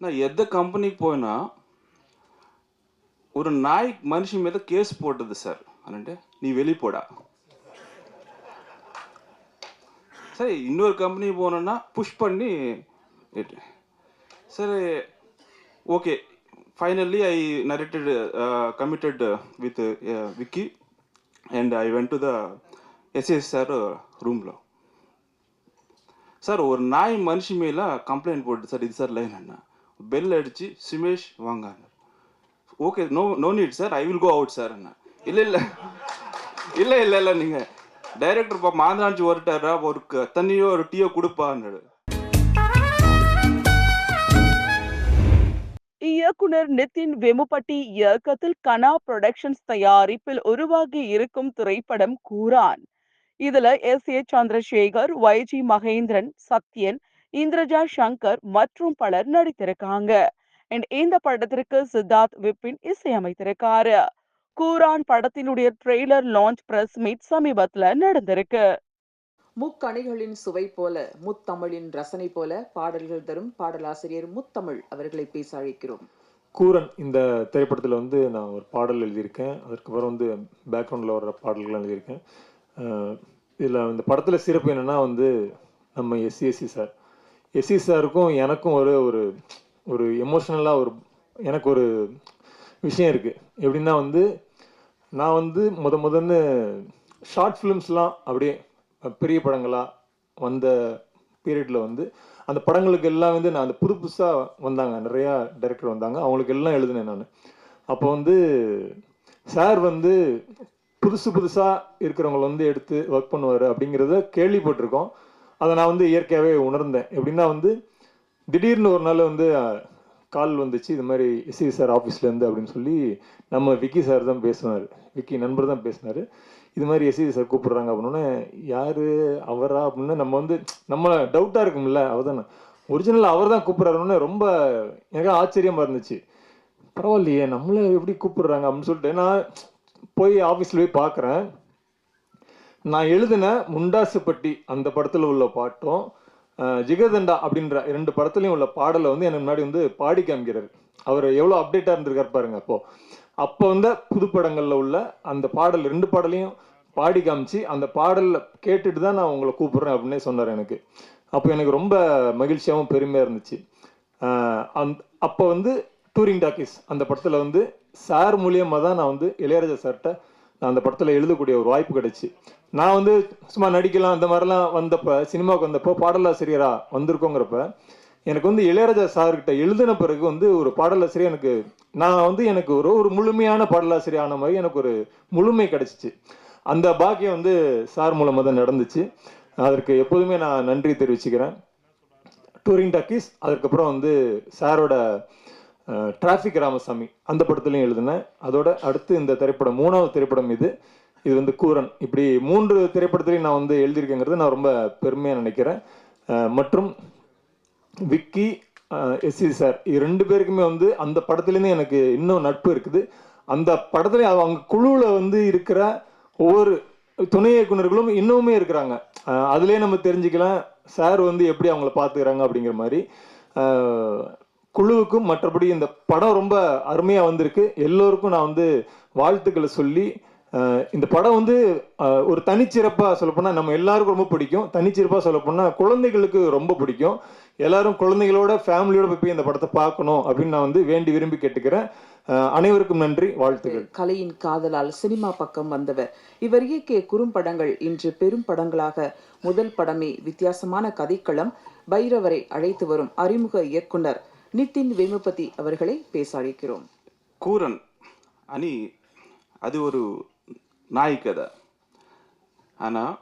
நான் எந்த கம்பெனிக்கு போயினா ஒரு நாய் మనిషి మీద கேஸ் పోటది சார் అని நீ నీ వెళ్ళిపోడా சரி இன்னொரு கம்பெனி போனோன்னா புஷ் பண்ணி சரி okay finally I narrated committed with Vicky and I went to the SS sir ரூமில் சார் ஒரு நாய் மனுஷி மேல கம்ப்ளைண்ட் போட்டு சார் இது சார் லைன் அண்ணா. பெல் அடிச்சு சுமேஷ் வாங்க okay no no need sir I will go out sir என்ன இல்லை இல்லை. இல்லை இல்லை இல்லை நீங்கள் டைரக்டர் பா மாந்திராஞ்சி ஒருட்டாரா ஒரு தண்ணியோ ஒரு டீயோ கொடுப்பான்னு இயக்குனர் நிதின் வெமுபட்டி இயக்கத்தில் கனா புரொடக்ஷன்ஸ் தயாரிப்பில் உருவாகி இருக்கும் திரைப்படம் கூரான் இதுல S A Chandrasekhar Y G Mahendran Sathyan Indraja Shankar மற்றும் பலர் நடித்திருக்காங்க. அண்ட் இந்த படத்திற்கு சித்தார்த் விபின் இசையமைத்திருக்காரு கூரான் படத்தினுடைய ட்ரெய்லர் லான்ச் பிரஸ் மீட் சமீபத்துல நடந்திருக்கு. முக்கணிகளின் சுவை போல முத்தமிழின் ரசனை போல பாடல்கள் தரும் பாடலாசிரியர் முத்தமிழ் அவர்களை பேச அழைக்கிறோம். கூரன் இந்த திரைப்படத்தில் வந்து நான் ஒரு பாடல் எழுதியிருக்கேன். அதுக்கப்புறம் வந்து பேக்ரவுண்டில் வர்ற பாடல்கள்லாம் எழுதியிருக்கேன். இதில் இந்த படத்தில் சிறப்பு என்னென்னா வந்து நம்ம எஸ்சிஎஸ்சி சார். எஸ்சி சாருக்கும் எனக்கும் ஒரு ஒரு ஒரு எமோஷ்னலாக ஒரு எனக்கு ஒரு விஷயம் இருக்குது எப்படின்னா வந்து நான் வந்து முத முதன்னு ஷார்ட் ஃபிலிம்ஸ்லாம் அப்படியே பெரிய படங்களாக வந்த பீரியடில் வந்து அந்த படங்களுக்கு எல்லாம் வந்து நான் அந்த புது புதுசாக வந்தாங்க. நிறையா டைரக்டர் வந்தாங்க. அவங்களுக்கு எல்லாம் எழுதினேன் நான். அப்போ வந்து சார் வந்து புதுசு புதுசாக இருக்கிறவங்கள வந்து எடுத்து ஒர்க் பண்ணுவார் அப்படிங்கிறத கேள்விப்பட்டிருக்கோம். அதை நான் வந்து இயற்கையாகவே உணர்ந்தேன். எப்படின்னா வந்து திடீர்னு ஒரு நாள் வந்து கால் வந்துச்சு. இது மாதிரி எஸ்சி சார் ஆஃபீஸ்லேருந்து அப்படின்னு சொல்லி நம்ம விக்கி சார் தான் பேசினார். விக்கி நண்பர் தான் பேசினார். இது மாதிரி எஸ்சி சார் கூப்பிடுறாங்க அப்படின்னே யார்? அவரா? அப்படின்னு நம்ம வந்து நம்ம டவுட்டாக இருக்கும்ல அவர் தானே ஒரிஜினல் அவர் தான் கூப்பிட்றாருன்னு ரொம்ப எனக்கு ஆச்சரியமாக இருந்துச்சு. பரவாயில்லையே நம்மளை எப்படி கூப்பிடுறாங்க அப்படின்னு சொல்லிட்டு நான் போய் ஆஃபீஸில் போய் பார்க்குறேன். நான் எழுதின முண்டாசுப்பட்டி அந்த படத்தில் உள்ள பாட்டும் ஜிகதண்டா அப்படின்ற ரெண்டு படத்துலையும் உள்ள பாடலை வந்து எனக்கு முன்னாடி வந்து பாடி காமிக்கிறார். அவர் எவ்வளோ அப்டேட்டாக இருந்திருக்கார் பாருங்க அப்போ. அப்போ வந்த புதுப்படங்களில் உள்ள அந்த பாடல் ரெண்டு பாடலையும் பாடி காமிச்சு அந்த பாடலில் கேட்டுட்டு தான் நான் உங்களை கூப்பிடுறேன் அப்படின்னே சொன்னார் எனக்கு. அப்போ எனக்கு ரொம்ப மகிழ்ச்சியாகவும் பெருமையாக இருந்துச்சு. அந் அப்போ வந்து டூரிங் டாக்கீஸ் அந்த படத்தில் வந்து சார் மூலியமாக தான் நான் வந்து இளையராஜா சார்கிட்ட நான் அந்த படத்தில் எழுதக்கூடிய ஒரு வாய்ப்பு கிடைச்சி. நான் வந்து சும்மா நடிக்கலாம் அந்த மாதிரிலாம் வந்தப்போ சினிமாவுக்கு வந்தப்போ பாடலாசிரியரா வந்திருக்கோங்கிறப்ப எனக்கு வந்து இளையராஜா சார்கிட்ட எழுதின பிறகு வந்து ஒரு பாடலாசிரியர் எனக்கு நான் வந்து எனக்கு ஒரு ஒரு முழுமையான பாடலாசிரியர் ஆன மாதிரி எனக்கு ஒரு முழுமை கிடைச்சிச்சு. அந்த பாக்கியம் வந்து சார் மூலமாக தான் நடந்துச்சு. அதற்கு எப்போதுமே நான் நன்றி தெரிவிச்சுக்கிறேன். டூரிங் டாக்கீஸ் அதுக்கப்புறம் வந்து சாரோட டிராஃபிக் ராமசாமி அந்த படத்துலையும் எழுதினேன். அதோட அடுத்து இந்த திரைப்படம் மூணாவது திரைப்படம் இது. இது வந்து கூரன் இப்படி மூன்று திரைப்படத்திலையும் நான் வந்து எழுதியிருக்கேங்கிறது நான் ரொம்ப பெருமையாக நினைக்கிறேன். மற்றும் விக்கி எஸ்சி சார் இது ரெண்டு பேருக்குமே வந்து அந்த படத்துலேருந்து எனக்கு இன்னும் நட்பு இருக்குது. அந்த படத்துல அவங்க குழுவில் வந்து இருக்கிற ஒவ்வொரு துணை இயக்குனர்களும் இன்னுமே இருக்கிறாங்க. அதுலேயே நம்ம தெரிஞ்சுக்கலாம் சார் வந்து எப்படி அவங்கள பார்த்துக்கிறாங்க அப்படிங்கிற மாதிரி. குழுவுக்கும் மற்றபடி இந்த படம் ரொம்ப அருமையாக வந்திருக்கு. எல்லோருக்கும் நான் வந்து வாழ்த்துக்களை சொல்லி இந்த படம் வந்து ஒரு தனிச்சிறப்பாக சொல்லப்போனால் நம்ம எல்லாருக்கும் ரொம்ப பிடிக்கும். தனிச்சிறப்பாக சொல்லப்போனால் குழந்தைகளுக்கு ரொம்ப பிடிக்கும். எல்லாரும் குழந்தைகளோட ஃபேமிலியோட போய் இந்த படத்தை பார்க்கணும் அப்படின்னு நான் வந்து வேண்டி விரும்பி கேட்டுக்கிறேன். அனைவருக்கும் நன்றி வாழ்த்துகள் கலையின் காதலால் சினிமா பக்கம் வந்தவர். இவர் இயக்கிய குறும்படங்கள் இன்று பெரும் படங்களாக முதல் படமே வித்தியாசமான கதைக்களம் பைரவரை அழைத்து வரும் அறிமுக இயக்குனர் நித்தின் வேமபதி அவர்களை பேச அழைக்கிறோம். கூரன் அணி அது ஒரு நாய் கதை ஆனால்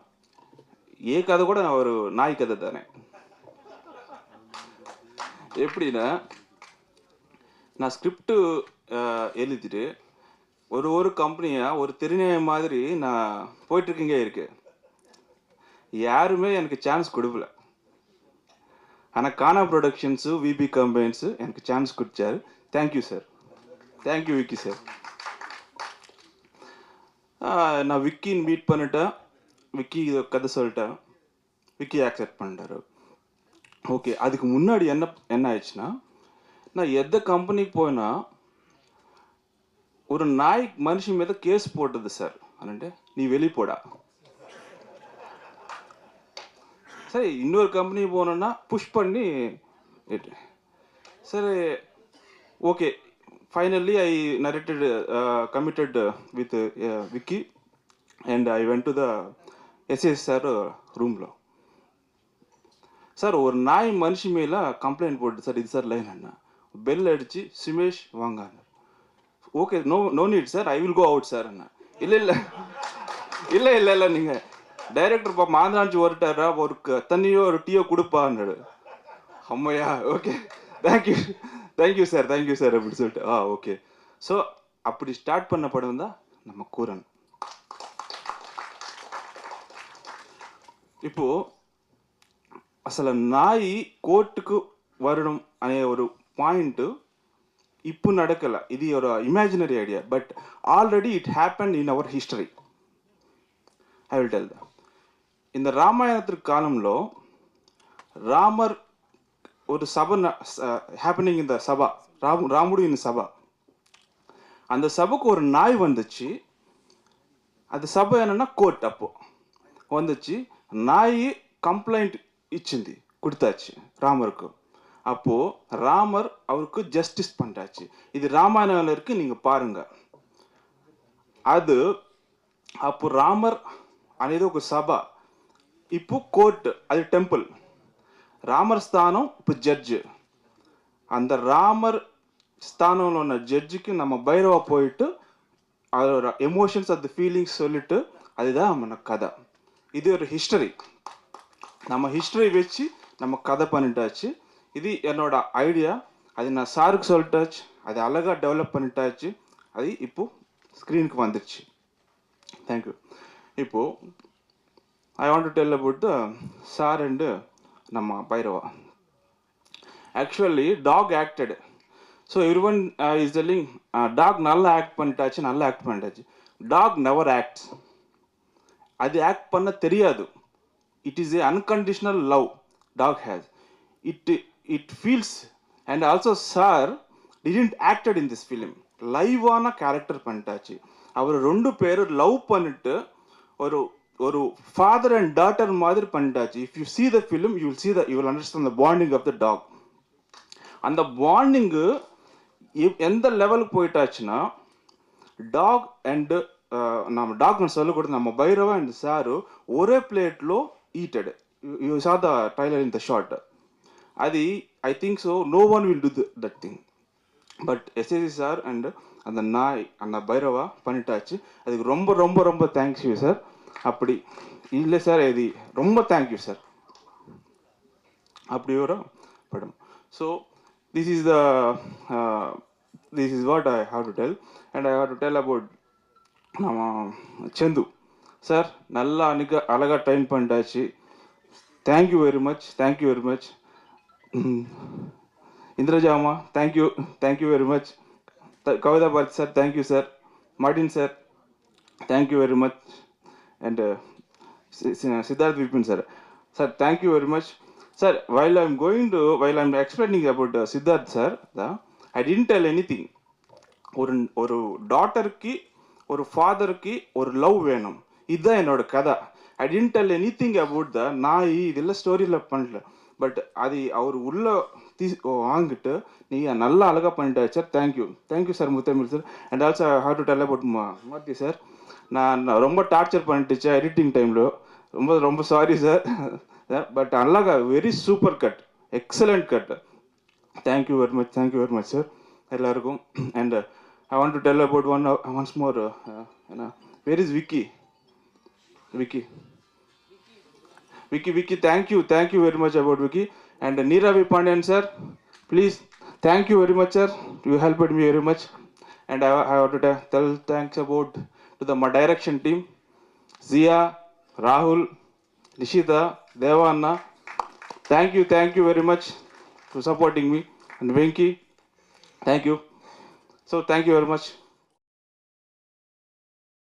ஏ கதை கூட நான் ஒரு நாய் கதை தானே எப்படின்னா நான் ஸ்கிரிப்டு எழுதிட்டு ஒரு ஒரு கம்பெனியாக ஒரு திருநேய மாதிரி நான் போயிட்டுருக்கீங்க இருக்கு யாருமே எனக்கு சான்ஸ் கொடுக்கல ஆனால் கானா ப்ரொடக்ஷன்ஸு விபி கம்பைன்ஸு எனக்கு சான்ஸ் கொடுத்தாரு thank you sir thank you Vicky sir நான் விக்கின்னு மீட் பண்ணிட்டேன். விக்கி கதை சொல்லிட்டேன். விக்கி ஆக்செப்ட் பண்ணிட்டாரு. ஓகே அதுக்கு முன்னாடி என்ன என்ன ஆயிடுச்சுன்னா நான் எந்த கம்பெனிக்கு போயினா ஒரு நாய் மனுஷன் மீது கேஸ் போட்டது சார் அண்ணன்ட்டு நீ வெளியே போடா. சரி இன்னொரு கம்பெனி போனோன்னா புஷ் பண்ணி சரி okay finally I narrated, uh, with Vicky and I Vicky and I went SS sir ரூமில் சார் ஒரு நாய் மனுஷி மேலே கம்ப்ளைண்ட் போட்டு சார் இது சார் லைன் அண்ணா. பெல் அடித்து சுமேஷ் வாங்க okay no no need sir I will go out sir அண்ணா. இல்லை இல்லை. இல்லை இல்லை இல்லை நீங்கள் டைரக்டர் பா மாந்தாஞ்சு ஒருட்டாரா ஒரு தண்ணியோ ஒரு டீயோ கொடுப்பான்னு அம்மையா okay thank you thank you sir thank you sir அப்படின்னு சொல்லிட்டு. ஆ ஓகே ஸோ அப்படி ஸ்டார்ட் பண்ண படம் தான் நம்ம கூரன். இப்போ அசல நாய் கோர்ட்டுக்கு வரணும் அనే ஒரு பாயிண்ட்டு இப்போ நடக்கலை. இது ஒரு imaginary idea but already it happen in our history I will tell the இந்த రామాయణ కాలంలో ராமர் ஒரு సభ హ్యాపెనింగ్ இந்த సభ రాము రాముడు ఇన్ సభ அந்த சபைக்கு ஒரு நாய் வந்துச்சு అది సభ என்னன்னா కోర్ట్ అప్పు வந்துச்சு நாய் కంప్లైంట్ ఇచ్చింది கொடுத்தாச்சு ராமருக்கு அப்போ ராமர் அவருக்கு ஜஸ்டிஸ் பண்ணிட்டாச்சு இது ராமாயணம் இருக்கு நீங்க பாருங்க அது అప్పుడు రామర్ అనేది ఒక సభ ఇప్పుడు కోర్ట్ అది టెంపుల్ రామర్ స్థానం ఇప్పుడు జడ్జి அந்த ராமர் ஸ்தானம்ல ఉన్న ஜட்ஜுக்கு நம்ம பைரவா போயிட்டு அதோட எமோஷன்ஸ் அந்த ஃபீலிங்ஸ் சொல்லிட்டு அதுதான் మన கதை இது ஒரு ஹிஸ்டரி நம்ம ஹிஸ்டரி வச்சு நம்ம கதை பண்ணிட்டாச்சு இது என்னோட ஐடியா அது நான் சாருக்கு சொல்லிட்டாச்சு அது அழகாக டெவலப் பண்ணிட்டாச்சு அது இப்போ ஸ்க்ரீனுக்கு வந்துருச்சு தேங்க்யூ இப்போ I want to tell about the sir and நம்ம Bhairava. Actually dog acted so every one is telling dog நல்லா ஆக்ட் பண்ணிட்டாச்சு நல்லா ஆக்ட் பண்ணிட்டாச்சு. டாக் நெவர் ஆக்ட்ஸ் அது ஆக்ட் பண்ண தெரியாது. It is a unconditional love dog has it it feels and also sir didn't acted in this film லைவான character பண்ணிட்டாச்சு. அவர் ரெண்டு பேரும் லவ் பண்ணிட்டு ஒரு ஒரு ஃபாதர் அண்ட் டாட்டர் மாதிரி பண்ணிட்டாச்சு. If you see the film you will see the you will understand the bonding of the dog அந்த bonding எந்த லெவலுக்கு போயிட்டாச்சுன்னா டாக் அண்டு நம்ம டாக் சொல்ல கூட நம்ம பைரவா அண்ட் சாரு ஒரே பிளேட்லோ ஈட்டடு யூ சா த டைலர் இன் த ஷார்ட் அது I think so no one will do that thing but SSC sir and அந்த நாய் அந்த பைரவா பண்ணிட்டாச்சு. அதுக்கு ரொம்ப ரொம்ப ரொம்ப தேங்க்ஸ் யூ சார் அப்படி. இல்லை சார் இது ரொம்ப தேங்க்யூ சார். அப்படி ஒரு படம். So this is the this is what I have to tell and I have to tell about நம்ம செந்து. சார் நல்லா அன்னைக்கு அழகாக train பண்ணிட்டாச்சு. Thank you very much thank you very much இந்திரஜாமா thank you thank you very much Kavitha Bharathi sir thank you sir Martin sir thank you very much and Siddharth Vipin sir sir thank you very much sir while I'm going to while I'm explaining about Siddharth sir I didn't tell anything ஒரு ஒரு டாட்டருக்கு ஒரு ஃபாதருக்கு ஒரு love வேணும். இதுதான் என்னோட கதை. I didn't tell anything about the நான் இதெல்லாம் ஸ்டோரியில் பண்ணல. பட் அது அவர் உள்ள தீ வாங்கிட்டு நீங்கள் நல்லா அழகாக பண்ணிட்டாரு sir thank you thank you sir Muthamizh sir and also have to tell about Maathi sir நான் நான் ரொம்ப டார்ச்சர் பண்ணிட்டுச்சு எடிட்டிங் டைமில் ரொம்ப ரொம்ப சாரி சார் பட் அழகா very super cut excellent cut thank you very much thank you very much sir எல்லாருக்கும். And I want to tell about one once more என்ன? Where is Vicky Vicky Vicky Vicky thank you thank you very much about Vicky and Neeravi Pandian sir please thank you very much sir you help me very much and I have to tell thanks about to the my direction team Jiya ராகுல் நிஷிதா தேவா அண்ணா thank you thank you very much to supporting me and Venky thank you so thank you very much